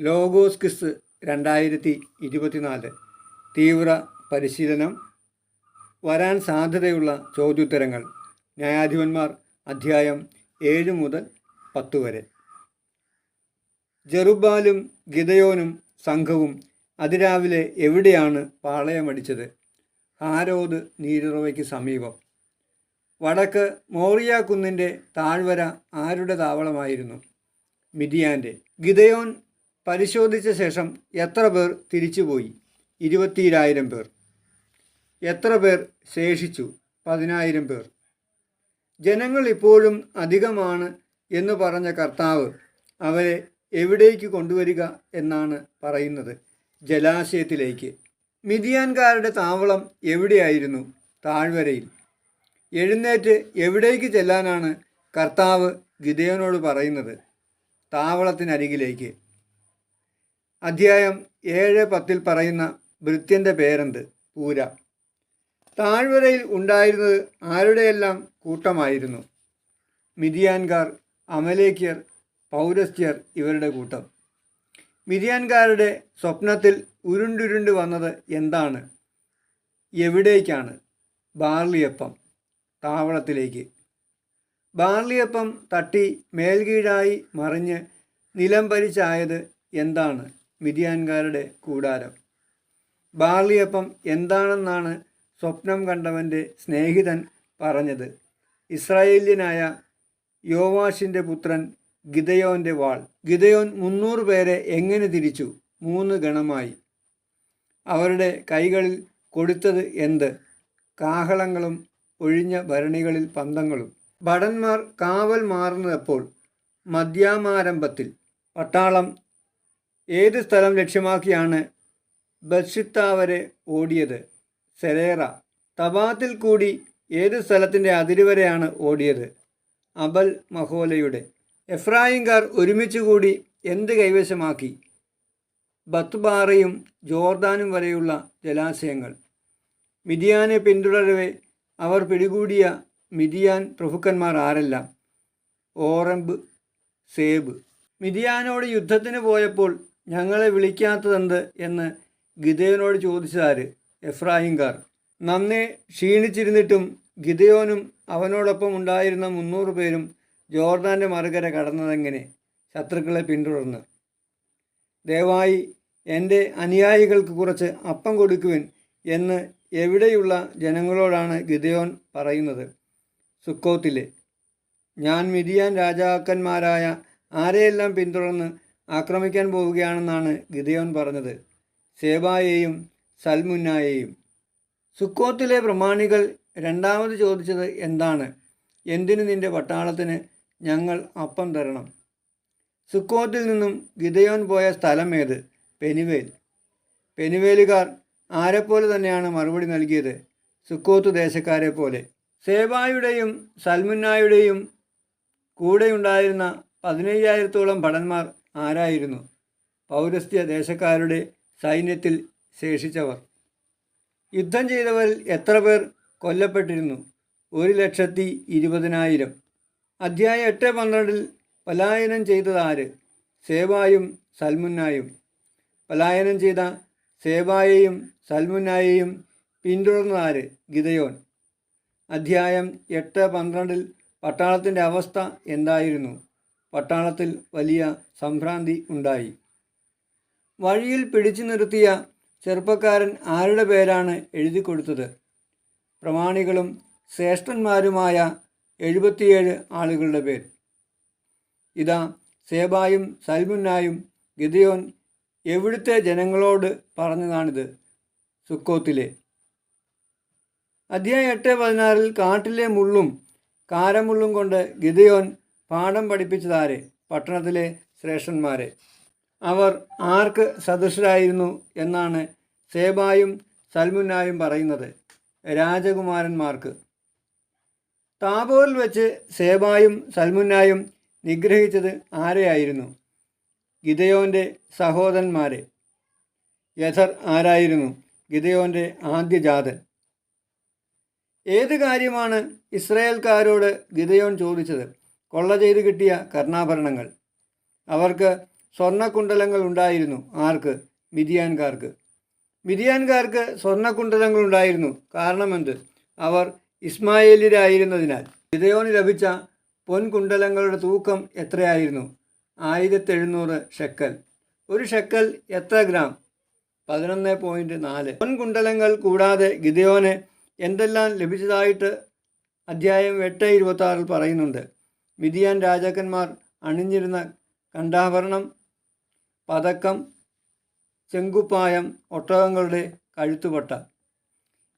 Logos kiss രണ്ടായിരത്തി ഇരുപത്തിനാല് തീവ്ര പരിശീലനം വരാൻ സാധ്യതയുള്ള ചോദ്യോത്തരങ്ങൾ. ന്യായാധിപന്മാർ അധ്യായം ഏഴ് മുതൽ പത്ത് വരെ. ജെറുബാലും ഗിതയോനും സംഘവും അതിരാവിലെ എവിടെയാണ് പാളയമടിച്ചത് ഹാരോദ് നീരുറവയ്ക്ക് സമീപം. വടക്ക് മോറിയ കുന്നിന്റെ താഴ്വര ആരുടെ താവളമായിരുന്നു? മിതിയാന്റെ. ഗിതയോൻ പരിശോധിച്ച ശേഷം എത്ര പേർ തിരിച്ചുപോയി? ഇരുപത്തിരായിരം പേർ. എത്ര പേർ ശേഷിച്ചു? പതിനായിരം പേർ. ജനങ്ങൾ ഇപ്പോഴും അധികമാണ് എന്ന് പറഞ്ഞ കർത്താവ് അവരെ എവിടേക്ക് കൊണ്ടുവരിക എന്നാണ് പറയുന്നത്. ജലാശയത്തിലേക്ക്. മിതിയാൻകാരുടെ താവളം എവിടെയായിരുന്നു? താഴ്വരയിൽ. എഴുന്നേറ്റ് എവിടേക്ക് ചെല്ലാനാണ് കർത്താവ് ഗിതയോനോട് പറയുന്നത്? താവളത്തിനരികിലേക്ക്. അധ്യായം ഏഴ് പത്തിൽ പറയുന്ന ഭൃത്യന്റെ പേരെന്ത്? പൂര. താഴ്വരയിൽ ഉണ്ടായിരുന്നത് ആരുടെയെല്ലാം കൂട്ടമായിരുന്നു? മിതിയാൻകാർ അമലേക്കിയർ പൗരസ്ത്യർ ഇവരുടെ കൂട്ടം. മിതിയാൻകാരുടെ സ്വപ്നത്തിൽ ഉരുണ്ടുരുണ്ട് വന്നത് എന്താണ്? എവിടേക്കാണ്? ബാർലിയപ്പം താവളത്തിലേക്ക്. ബാർലിയപ്പം തട്ടി മേൽകീഴായി മറിഞ്ഞ് നിലം പരിച്ചായത് എന്താണ്? മിതിയാൻകാരുടെ കൂടാരം. ബാർലിയപ്പം എന്താണെന്നാണ് സ്വപ്നം കണ്ടവന്റെ സ്നേഹിതൻ പറഞ്ഞത്. ഇസ്രായേലിയനായ യോവാഷിന്റെ പുത്രൻ ഗിതയോന്റെ വാൾ. ഗിതയോൻ മുന്നൂറ് പേരെ എങ്ങനെ തിരിച്ചു? മൂന്ന് ഗണമായി. അവരുടെ കൈകളിൽ കൊടുത്തത് എന്ത്? കാഹളങ്ങളും ഒഴിഞ്ഞ ഭരണികളിൽ പന്തങ്ങളും. ഭടന്മാർ കാവൽ മാറുന്നതപ്പോൾ മദ്യാമാരംഭത്തിൽ പട്ടാളം ഏത് സ്ഥലം ലക്ഷ്യമാക്കിയാണ് ബർഷിത്ത വരെ ഓടിയത്? സെരേറ തബാത്തിൽ കൂടി ഏത് സ്ഥലത്തിന്റെ അതിരുവരെയാണ് ഓടിയത്? അബൽ മഹോലയുടെ. എഫ്രായിംകാർ ഒരുമിച്ച് കൂടി എന്ത് കൈവശമാക്കി? ബത്ത്ബാറയും ജോർദാനും വരെയുള്ള ജലാശയങ്ങൾ. മിതിയാനെ പിന്തുടരവെ അവർ പിടികൂടിയ മിതിയാൻ പ്രഭുക്കന്മാർ ആരെല്ലാം? ഓറംബ് സേബ്. മിതിയാനോട് യുദ്ധത്തിന് പോയപ്പോൾ ഞങ്ങളെ വിളിക്കാത്തതെന്ത് എന്ന് ഗിതയോനോട് ചോദിച്ചതാര്? എഫ്രാഹിംകാർ നന്നെ ക്ഷീണിച്ചിരുന്നിട്ടും ഗിതയോനും അവനോടൊപ്പം ഉണ്ടായിരുന്ന മുന്നൂറ് പേരും ജോർദാന്റെ മറുകര കടന്നതെങ്ങനെ? ശത്രുക്കളെ പിന്തുടർന്ന്. ദയവായി എന്റെ അനുയായികൾക്ക് കുറച്ച് അപ്പം കൊടുക്കുവിൻ എന്ന് എവിടെയുള്ള ജനങ്ങളോടാണ് ഗിതയോൻ പറയുന്നത്? സുക്കോത്തിലെ. ഞാൻ മിതിയാൻ രാജാക്കന്മാരായ ആരെയെല്ലാം പിന്തുടർന്ന് ആക്രമിക്കാൻ പോവുകയാണെന്നാണ് ഗിതയോൻ പറഞ്ഞത്. സേബായെയും സൽമുന്നായെയും. സുക്കോത്തിലെ പ്രമാണികൾ രണ്ടാമത് ചോദിച്ചത് എന്താണ്? എന്തിനു നിന്റെ പട്ടാളത്തിന് ഞങ്ങൾ അപ്പം തരണം? സുക്കോത്തിൽ നിന്നും ഗിതയോൻ പോയ സ്ഥലം ഏത്? പെനുവേൽ. പെനുവേലുകാർ ആരെപ്പോലെ തന്നെയാണ് മറുപടി നൽകിയത്? സുക്കോത്ത് ദേശക്കാരെ പോലെ സേബായുടെയും സൽമുന്നായുടെയും കൂടെയുണ്ടായിരുന്ന പതിനയ്യായിരത്തോളം ഭടന്മാർ ആരായിരുന്നു? പൗരസ്ത്യ ദേശക്കാരുടെ സൈന്യത്തിൽ ശേഷിച്ചവർ. യുദ്ധം ചെയ്തവരിൽ എത്ര പേർ കൊല്ലപ്പെട്ടിരുന്നു? ഒരു ലക്ഷത്തി ഇരുപതിനായിരം. അധ്യായം എട്ട് പന്ത്രണ്ടിൽ പലായനം ചെയ്തതാര് സേവായും സൽമുന്നായും. പലായനം ചെയ്ത സേവായെയും സൽമുന്നായെയും പിന്തുടർന്നതാര് ഗിതയോൻ അധ്യായം എട്ട് പന്ത്രണ്ടിൽ പട്ടാളത്തിന്റെ അവസ്ഥ എന്തായിരുന്നു? പട്ടാളത്തിൽ വലിയ സംഭ്രാന്തി ഉണ്ടായി. വഴിയിൽ പിടിച്ചു നിർത്തിയ ചെറുപ്പക്കാരൻ ആരുടെ പേരാണ് എഴുതി കൊടുത്തത്? പ്രമാണികളും ശ്രേഷ്ഠന്മാരുമായ എഴുപത്തിയേഴ് ആളുകളുടെ പേർ ഇതാ സേബായും സൽമുന്നായും ഗിതയോൻ എവിടുത്തെ ജനങ്ങളോട് പറഞ്ഞതാണിത് സുക്കോത്തിലെ. അധ്യായം എട്ട് പതിനാറിൽ കാട്ടിലെ മുള്ളും കാരമുള്ളും കൊണ്ട് ഗിതയോൻ പാഠം പഠിപ്പിച്ചതാരെ? പട്ടണത്തിലെ ശ്രേഷ്ഠന്മാരെ. അവർ ആർക്ക് സദൃശരായിരുന്നു എന്നാണ് സേബായും സൽമുന്നായും പറയുന്നത് രാജകുമാരന്മാർക്ക്. താബോറിൽ വെച്ച് സേബായും സൽമുന്നായും നിഗ്രഹിച്ചത് ആരെയായിരുന്നു? ഗിതയോന്റെ സഹോദരന്മാരെ. യഥർ ആരായിരുന്നു? ഗിതയോന്റെ ആദ്യജാതൻ. ഏത് കാര്യമാണ് ഇസ്രായേൽക്കാരോട് ഗിതയോൻ ചോദിച്ചത്? കൊള്ള ചെയ്ത് കിട്ടിയ കർണാഭരണങ്ങൾ. അവർക്ക് സ്വർണക്കുണ്ടലങ്ങൾ ഉണ്ടായിരുന്നു ആർക്ക്? മിതിയാൻകാർക്ക് മിതിയാൻകാർക്ക് സ്വർണക്കുണ്ടലങ്ങൾ ഉണ്ടായിരുന്നു. കാരണമെന്ത് അവർ ഇസ്മായേലിരായിരുന്നതിനാൽ ഗിദയോന് ലഭിച്ച പൊൻകുണ്ടലങ്ങളുടെ തൂക്കം എത്രയായിരുന്നു? ആയിരത്തി എഴുന്നൂറ് ഷെക്കൽ. ഒരു ഷെക്കൽ എത്ര ഗ്രാം? പതിനൊന്ന് പോയിന്റ് നാല്. പൊൻകുണ്ടലങ്ങൾ കൂടാതെ ഗിദയോന് എന്തെല്ലാം ലഭിച്ചതായിട്ട് അധ്യായം എട്ട് ഇരുപത്തി പറയുന്നുണ്ട്. മിതിയാൻ രാജാക്കന്മാർ അണിഞ്ഞിരുന്ന കണ്ടാഭരണം പതക്കം ചെങ്കുപ്പായം ഒട്ടകങ്ങളുടെ കഴുത്തുപട്ട.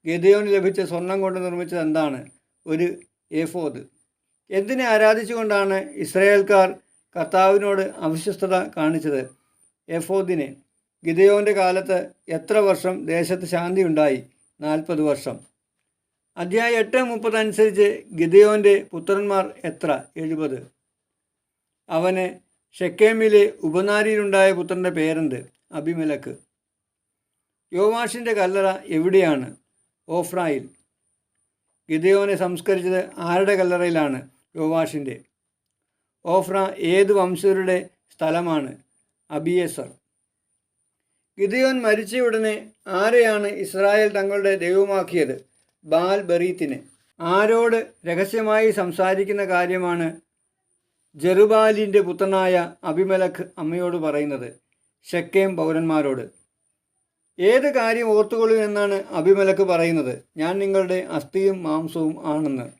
ഗതയോന് ലഭിച്ച സ്വർണം കൊണ്ട് നിർമ്മിച്ചത് എന്താണ്? ഒരു എഫോദ് എന്തിനെ ആരാധിച്ചുകൊണ്ടാണ് ഇസ്രായേൽക്കാർ കർത്താവിനോട് അവിശ്വസ്തത കാണിച്ചത്? എഫോദിനെ ഗിദയോന്റെ കാലത്ത് എത്ര വർഷം ദേശത്ത് ശാന്തി ഉണ്ടായി നാൽപ്പത് വർഷം. അധ്യായം എട്ട് മുപ്പത് അനുസരിച്ച് ഗിദയോന്റെ പുത്രന്മാർ എത്ര? എഴുപത്. അവന് ഷെക്കേമിലെ ഉപനാരിയിലുണ്ടായ പുത്രന്റെ പേരെന്ത്? അഭിമലക്ക് യോവാഷിന്റെ കല്ലറ എവിടെയാണ്? ഓഫ്രായിൽ. ഗിദയോനെ സംസ്കരിച്ചത് ആരുടെ കല്ലറയിലാണ്? യോവാഷിന്റെ ഓഫ്ര ഏത് വംശരുടെ സ്ഥലമാണ്? അബിയസർ. ഗിദയോൻ മരിച്ച ഉടനെ ആരെയാണ് ഇസ്രായേൽ തങ്ങളുടെ ദൈവമാക്കിയത്? ബാൽ ബറീത്തിന് ആരോട് രഹസ്യമായി സംസാരിക്കുന്ന കാര്യമാണ് ജെറുബാലിന്റെ പുത്രനായ അഭിമലഖ് അമ്മയോട് പറയുന്നത്. ഷെക്കേം പൗരന്മാരോട്. ഏത് കാര്യം ഓർത്തുകൊള്ളൂ എന്നാണ് അഭിമലക്ക് പറയുന്നത്. ഞാൻ നിങ്ങളുടെ അസ്ഥിയും മാംസവും ആണെന്ന്.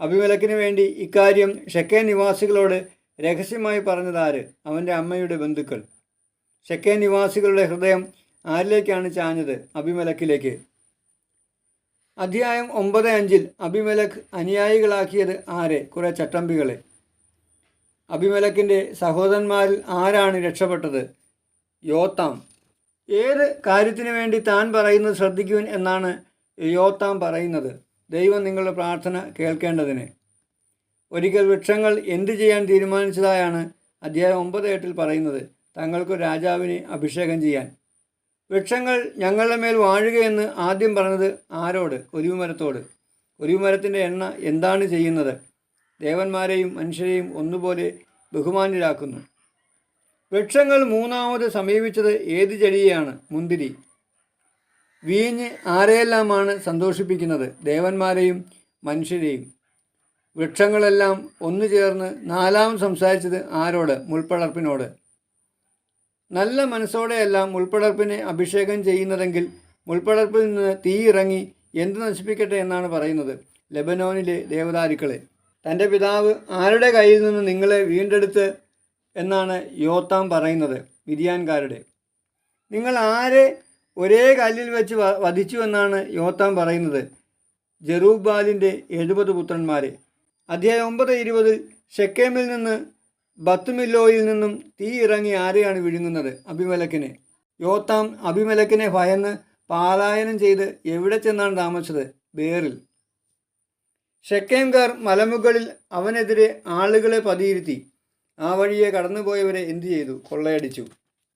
അഭിമലക്കിന് വേണ്ടി ഇക്കാര്യം ഷക്കേ നിവാസികളോട് രഹസ്യമായി പറഞ്ഞതാര്? അവന്റെ അമ്മയുടെ ബന്ധുക്കൾ. ഷക്കേ നിവാസികളുടെ ഹൃദയം ആരിലേക്കാണ് ചാഞ്ഞത്? അഭിമലക്കിലേക്ക് അധ്യായം ഒമ്പത് അഞ്ചിൽ അഭിമലക് അനുയായികളാക്കിയത് ആരെ? കുറെ ചട്ടമ്പികളെ. അഭിമലക്കിന്റെ സഹോദരന്മാരിൽ ആരാണ് രക്ഷപ്പെട്ടത്? യോത്താം. ഏത് കാര്യത്തിനു വേണ്ടി താൻ പറയുന്നത് ശ്രദ്ധിക്കുവിൻ എന്നാണ് യോത്താം പറയുന്നത്. ദൈവം നിങ്ങളുടെ പ്രാർത്ഥന കേൾക്കേണ്ടതിന്. ഒരിക്കൽ വൃക്ഷങ്ങൾ എന്തു ചെയ്യാൻ തീരുമാനിച്ചതായാണ് അധ്യായം ഒമ്പത് എട്ടിൽ പറയുന്നത്. തങ്ങൾക്ക് രാജാവിനെ അഭിഷേകം ചെയ്യാൻ. വൃക്ഷങ്ങൾ ഞങ്ങളുടെ മേൽ വാഴുകയെന്ന് ആദ്യം പറഞ്ഞത് ആരോട്? ഒലിവ് മരത്തോട് ഒലിവ് മരത്തിന്റെ എണ്ണ എന്താണ് ചെയ്യുന്നത്? ദേവന്മാരെയും മനുഷ്യരെയും ഒന്നുപോലെ ബഹുമാന്യരാക്കുന്നു. വൃക്ഷങ്ങൾ മൂന്നാമത് സമീപിച്ചത് ഏത് ചെടിയെയാണ്? മുന്തിരി. വീഞ്ഞ് ആരെയെല്ലാമാണ് സന്തോഷിപ്പിക്കുന്നത്? ദേവന്മാരെയും മനുഷ്യരെയും. വൃക്ഷങ്ങളെല്ലാം ഒന്നു ചേർന്ന് നാലാം സംസാരിച്ചത് ആരോട്? മുൾപ്പടർപ്പിനോട്. നല്ല മനസ്സോടെയെല്ലാം മുൾപ്പടർപ്പിനെ അഭിഷേകം ചെയ്യുന്നതെങ്കിൽ മുൾപ്പടർപ്പിൽ നിന്ന് തീ ഇറങ്ങി എന്ത് നശിപ്പിക്കട്ടെ എന്നാണ് പറയുന്നത് ലെബനോനിലെ ദേവതാരുക്കളെ തന്റെ പിതാവ് ആരുടെ കയ്യിൽ നിന്ന് നിങ്ങളെ വീണ്ടെടുത്ത് എന്നാണ് യോത്താം പറയുന്നത് വിരിയാൻകാരുടെ നിങ്ങൾ ആരെ ഒരേ കല്ലിൽ വെച്ച് വധിച്ചു എന്നാണ് യോത്താം പറയുന്നത് ജെറൂബാലിന്റെ എഴുപത് പുത്രന്മാരെ. അധ്യായം ഒമ്പത് ഇരുപതിൽ ഷെക്കേമിൽ നിന്ന് ബത്തുമില്ലോയിൽ നിന്നും തീ ഇറങ്ങി ആരെയാണ് വിഴുങ്ങുന്നത്? അഭിമലക്കിനെ. യോത്താം അഭിമലക്കിനെ ഭയന്ന് പാലായനം ചെയ്ത് എവിടെ ചെന്നാണ് താമസിച്ചത്? ബേറിൽ. ഷെക്കേംകാർ മലമുകളിൽ അവനെതിരെ ആളുകളെ പതിയിരുത്തി. ആ വഴിയെ കടന്നുപോയവരെ എന്തു ചെയ്തു? കൊള്ളയടിച്ചു.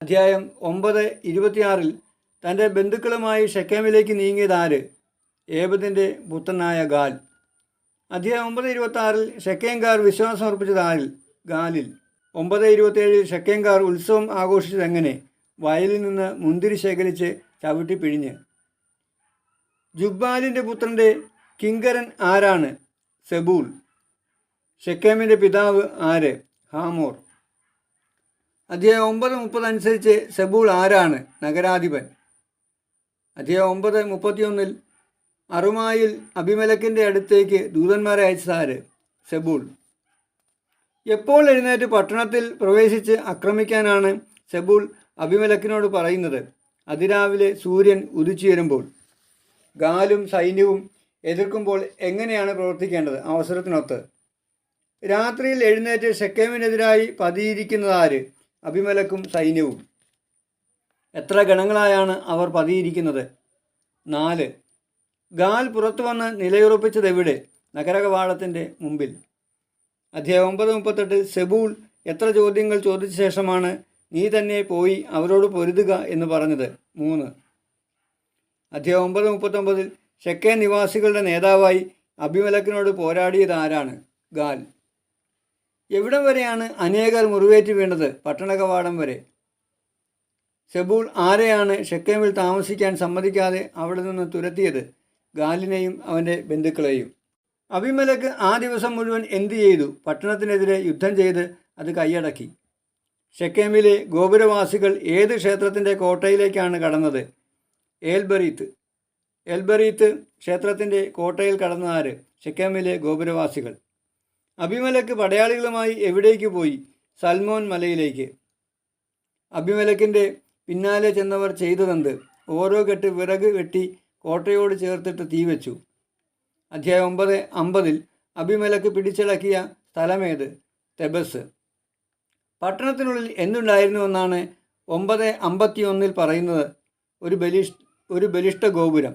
അധ്യായം ഒമ്പത് ഇരുപത്തിയാറിൽ തന്റെ ബന്ധുക്കളുമായി ഷെക്കേമിലേക്ക് നീങ്ങിയത് ആര്? ഏബദിന്റെ പുത്രനായ ഗാൽ. അധ്യായം ഒമ്പത് ഇരുപത്തി ആറിൽ ഷെക്കേംകാർ വിശ്വാസം അർപ്പിച്ചത് ആരിൽ? ഗാലിൽ. ഒമ്പത് ഇരുപത്തേഴിൽ ഷക്കേങ്കാർ ഉത്സവം ആഘോഷിച്ചതെങ്ങനെ വയലിൽ നിന്ന് മുന്തിരി ശേഖരിച്ച് ചവിട്ടി പിഴിഞ്ഞ്. ജുബ്ബാലിന്റെ പുത്രന്റെ കിങ്കരൻ ആരാണ്? സെബൂൽ ഷെക്കേമിന്റെ പിതാവ് ആര്? ഹാമോർ. അധ്യായം ഒമ്പത് മുപ്പത് അനുസരിച്ച് സെബൂൾ ആരാണ്? നഗരാധിപൻ. അധ്യായം ഒമ്പത് മുപ്പത്തിയൊന്നിൽ അറുമായിൽ അഭിമലക്കിന്റെ അടുത്തേക്ക് ദൂതന്മാരെ അയച്ചതാര് സെബൂൾ. എപ്പോൾ എഴുന്നേറ്റ് പട്ടണത്തിൽ പ്രവേശിച്ച് ആക്രമിക്കാനാണ് സെബൂൾ അഭിമലക്കിനോട് പറയുന്നത്. അതിരാവിലെ സൂര്യൻ ഉദിച്ചുയരുമ്പോൾ ഗാലും സൈന്യവും എതിർക്കുമ്പോൾ എങ്ങനെയാണ് പ്രവർത്തിക്കേണ്ടത്? അവസരത്തിനൊത്ത്. രാത്രിയിൽ എഴുന്നേറ്റ് ഷെക്കേമിനെതിരായി പതിയിരിക്കുന്നതാര് അഭിമലക്കും സൈന്യവും. എത്ര ഗണങ്ങളായാണ് അവർ പതിയിരിക്കുന്നത്? നാല്. ഗാൽ പുറത്തു വന്ന് നിലയുറപ്പിച്ചത് എവിടെ നഗരകവാടത്തിന്റെ മുമ്പിൽ. അധ്യായം ഒമ്പത് മുപ്പത്തെട്ട് സെബൂൾ എത്ര ചോദ്യങ്ങൾ ചോദിച്ച ശേഷമാണ് നീ തന്നെ പോയി അവരോട് പൊരുതുക എന്ന് പറഞ്ഞത്? മൂന്ന്. അധ്യായം ഒമ്പത് മുപ്പത്തൊമ്പതിൽ ഷെക്കേ നിവാസികളുടെ നേതാവായി അഭിമലക്കിനോട് പോരാടിയത് ആരാണ്? ഗാൽ. എവിടം വരെയാണ് അനേകർ മുറിവേറ്റ് വീണത്? പട്ടണകവാടം വരെ. സെബൂൾ ആരെയാണ് ഷെക്കേമിൽ താമസിക്കാൻ സമ്മതിക്കാതെ അവിടെ നിന്ന് തുരത്തിയത്? ഗാലിനെയും അവന്റെ ബന്ധുക്കളെയും. അഭിമലക്ക് ആ ദിവസം മുഴുവൻ എന്തു ചെയ്തു? പട്ടണത്തിനെതിരെ യുദ്ധം ചെയ്ത് അത് കൈയടക്കി. ഷെക്കേമിലെ ഗോപുരവാസികൾ ഏത് ക്ഷേത്രത്തിന്റെ കോട്ടയിലേക്കാണ് കടന്നത്? ഏൽബറീത്ത്. എൽബറീത്ത് ക്ഷേത്രത്തിന്റെ കോട്ടയിൽ കടന്ന ആര്? ഷെക്കേമിലെ ഗോപുരവാസികൾ. അഭിമലക്ക് പടയാളികളുമായി എവിടേക്ക് പോയി? സൽമോൻ മലയിലേക്ക്. അഭിമലക്കിന്റെ പിന്നാലെ ചെന്നവർ ചെയ്തതെന്ത്? ഓരോ കെട്ട് വിറക് വെട്ടി കോട്ടയോട് ചേർത്തിട്ട് തീ വെച്ചു അധ്യായം ഒമ്പത് അമ്പതിൽ അഭിമലക്ക് പിടിച്ചടക്കിയ സ്ഥലമേത്? തെബസ്. പട്ടണത്തിനുള്ളിൽ എന്തുണ്ടായിരുന്നുവെന്നാണ് ഒമ്പത് അമ്പത്തിയൊന്നിൽ പറയുന്നത് ഒരു ബലിഷ് ഒരു ബലിഷ്ഠ ഗോപുരം.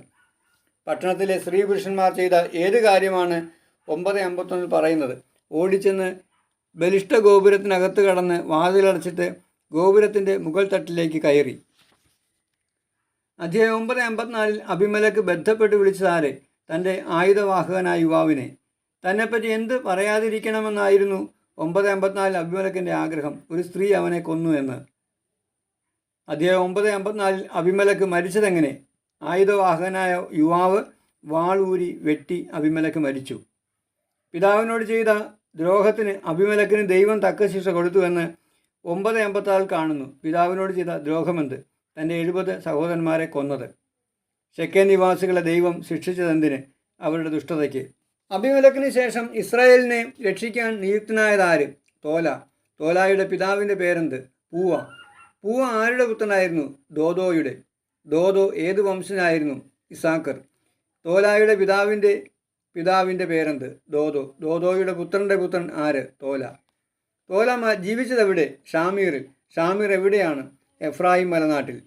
പട്ടണത്തിലെ സ്ത്രീ പുരുഷന്മാർ ചെയ്ത ഏത് കാര്യമാണ് ഒമ്പത് അമ്പത്തൊന്നിൽ പറയുന്നത്? ഓടിച്ചെന്ന് ബലിഷ്ഠ ഗോപുരത്തിനകത്ത് കടന്ന് വാതിലടച്ചിട്ട് ഗോപുരത്തിന്റെ മുകൾ തട്ടിലേക്ക് കയറി. അധ്യായം ഒമ്പത് അമ്പത്തിനാലിൽ അഭിമലക്ക് ബന്ധപ്പെട്ട് വിളിച്ചതാരെ തന്റെ ആയുധവാഹകനായ യുവാവിനെ. തന്നെപ്പറ്റി എന്ത് പറയാതിരിക്കണമെന്നായിരുന്നു ഒമ്പത് അമ്പത്തിനാലിൽ അഭിമലക്കിന്റെ ആഗ്രഹം. ഒരു സ്ത്രീ അവനെ കൊന്നു എന്ന്. അദ്ദേഹം ഒമ്പത് അമ്പത്തിനാലിൽ അഭിമലക്ക് മരിച്ചതെങ്ങനെ? ആയുധവാഹകനായ യുവാവ് വാളൂരി വെട്ടി അഭിമലക്ക് മരിച്ചു. പിതാവിനോട് ചെയ്ത ദ്രോഹത്തിന് അഭിമലക്കിന് ദൈവം തക്ക ശിക്ഷ കൊടുത്തുവെന്ന് ഒമ്പത് എൺപത്താറിൽ കാണുന്നു. പിതാവിനോട് ചെയ്ത ദ്രോഹമെന്ത്? തന്റെ എഴുപത് സഹോദരന്മാരെ കൊന്നത്. ഷെക്കേ നിവാസികളെ ദൈവം ശിക്ഷിച്ചതെന്തിന്? അവരുടെ ദുഷ്ടതയ്ക്ക്. അഭിമലക്കിന് ശേഷം ഇസ്രായേലിനെ രക്ഷിക്കാൻ നിയുക്തനായതാര്? തോല. തോലായുടെ പിതാവിന്റെ പേരെന്ത്? പൂവ. പൂവ ആരുടെ പുത്രനായിരുന്നു? ദോദോയുടെ. ദോദോ ഏത് വംശനായിരുന്നു? ഇസാക്കർ തോലായുടെ പിതാവിന്റെ പിതാവിന്റെ പേരെന്ത്? ദോദോ. ദോദോയുടെ പുത്രന്റെ പുത്രൻ ആര്? തോല. തോല ജീവിച്ചതെവിടെ? ഷാമീറിൽ. ഷാമീർ എവിടെയാണ്? എഫ്രായിം മലനാട്ടിൽ.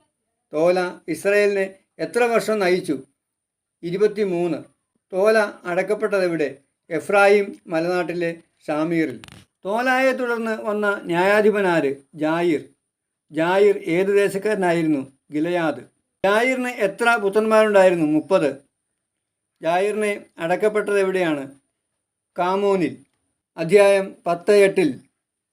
തോല ഇസ്രയേലിനെ എത്ര വർഷം നയിച്ചു? ഇരുപത്തി മൂന്ന് തോല അടക്കപ്പെട്ടതെവിടെ? എഫ്രായിം മലനാട്ടിലെ ഷാമീറിൽ. തോലായെ തുടർന്ന് വന്ന ന്യായാധിപനാര് ജായിർ. ജായിർ ഏത് ദേശക്കാരനായിരുന്നു? ഗിലയാദ്. ജായിറിന് എത്ര പുത്രന്മാരുണ്ടായിരുന്നു? മുപ്പത്. ജായിറിനെ അടക്കപ്പെട്ടത് എവിടെയാണ് കാമോനിൽ. അധ്യായം പത്ത് എട്ടിൽ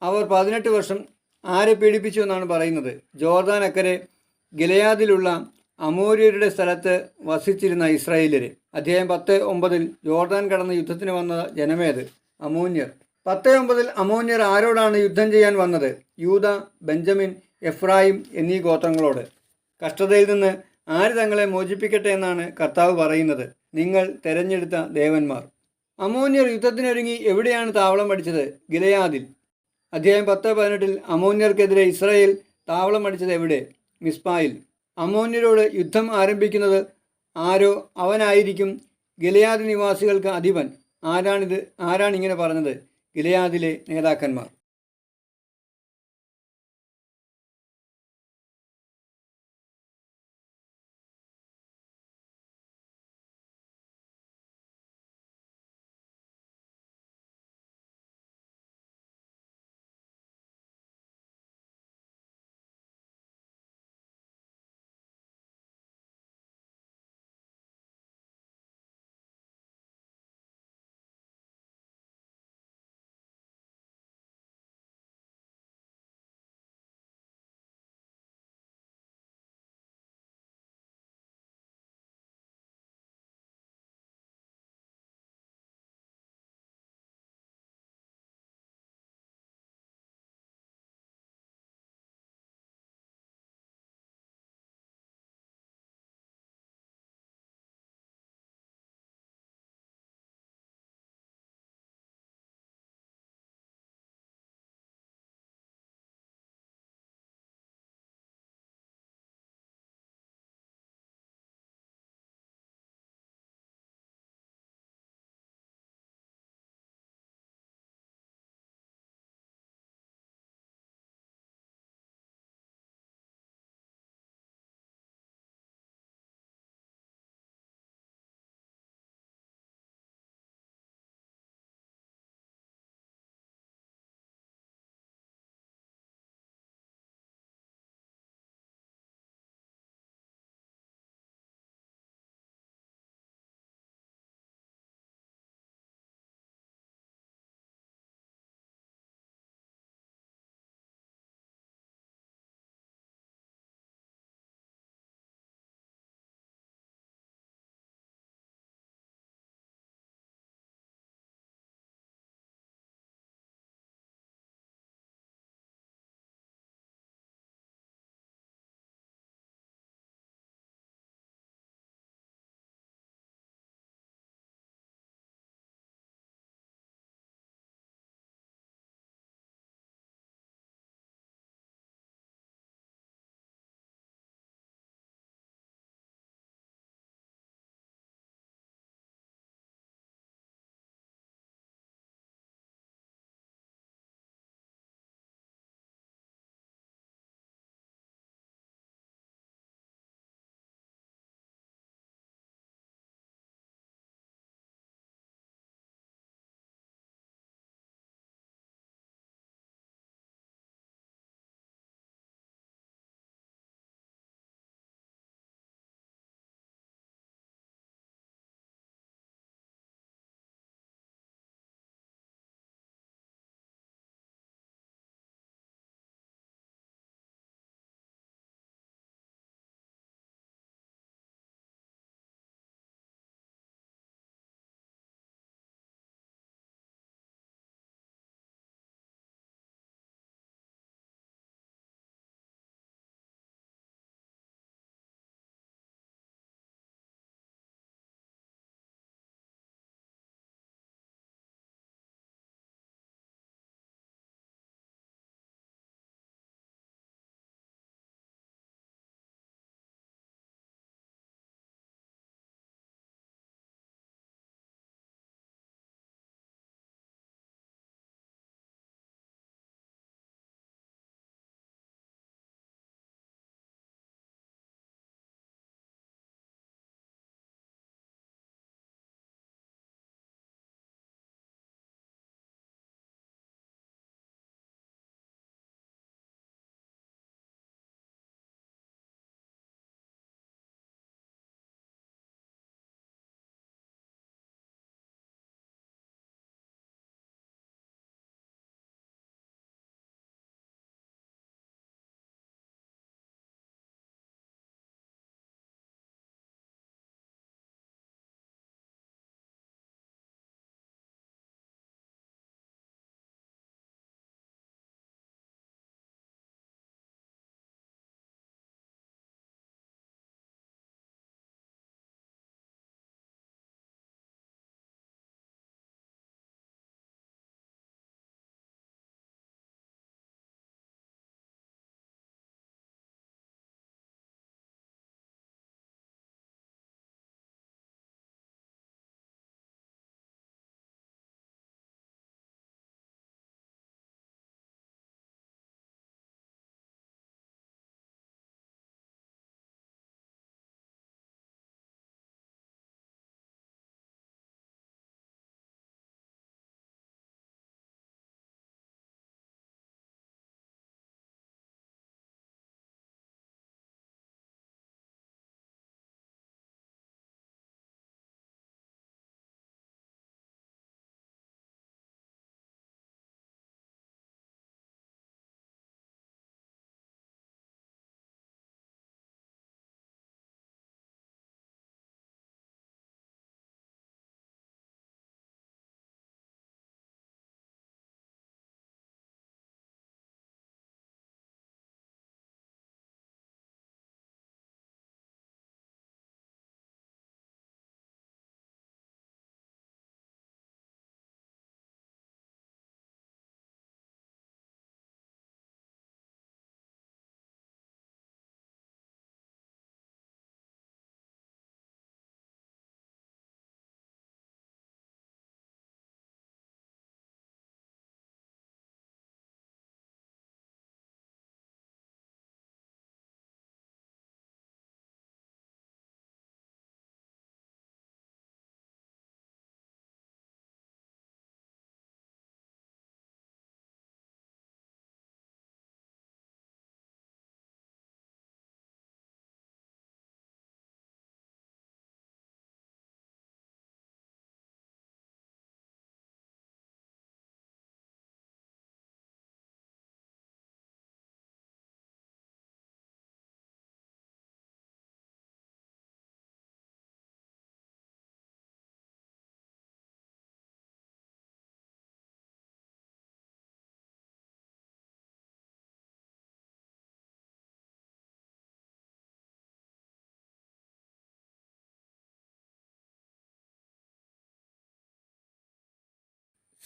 അവർ പതിനെട്ട് വർഷം ആരെ പീഡിപ്പിച്ചു എന്നാണ് പറയുന്നത്? ജോർദാൻ അക്കരെ ഗിലയാദിലുള്ള അമോര്യരുടെ സ്ഥലത്ത് വസിച്ചിരുന്ന ഇസ്രായേലര് അധ്യായം പത്ത് ഒമ്പതിൽ ജോർദാൻ കടന്ന് യുദ്ധത്തിന് വന്ന ജനമേത്? അമൂന്യർ. പത്ത് ഒമ്പതിൽ അമൂന്യർ ആരോടാണ് യുദ്ധം ചെയ്യാൻ വന്നത്? യൂത ബെഞ്ചമിൻ എഫ്രായിം എന്നീ ഗോത്രങ്ങളോട്. കഷ്ടതയിൽ നിന്ന് ആര് തങ്ങളെ മോചിപ്പിക്കട്ടെ എന്നാണ് കർത്താവ് പറയുന്നത്. നിങ്ങൾ തെരഞ്ഞെടുത്ത ദേവന്മാർ. അമോന്യർ യുദ്ധത്തിനൊരുങ്ങി എവിടെയാണ് താവളം അടിച്ചത്? ഗിലയാദിൽ. അധ്യായം പത്ത് പതിനെട്ടിൽ അമോന്യർക്കെതിരെ ഇസ്രായേൽ താവളം അടിച്ചത് എവിടെ? മിസ്പായിൽ. അമോന്യരോട് യുദ്ധം ആരംഭിക്കുന്നത് ആരോ അവനായിരിക്കും ഗിലയാദ് നിവാസികൾക്ക് അധിപൻ. ആരാണിത്? ആരാണിങ്ങനെ പറഞ്ഞത്? ഗിലയാദിലെ നേതാക്കന്മാർ.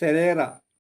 സെരേറ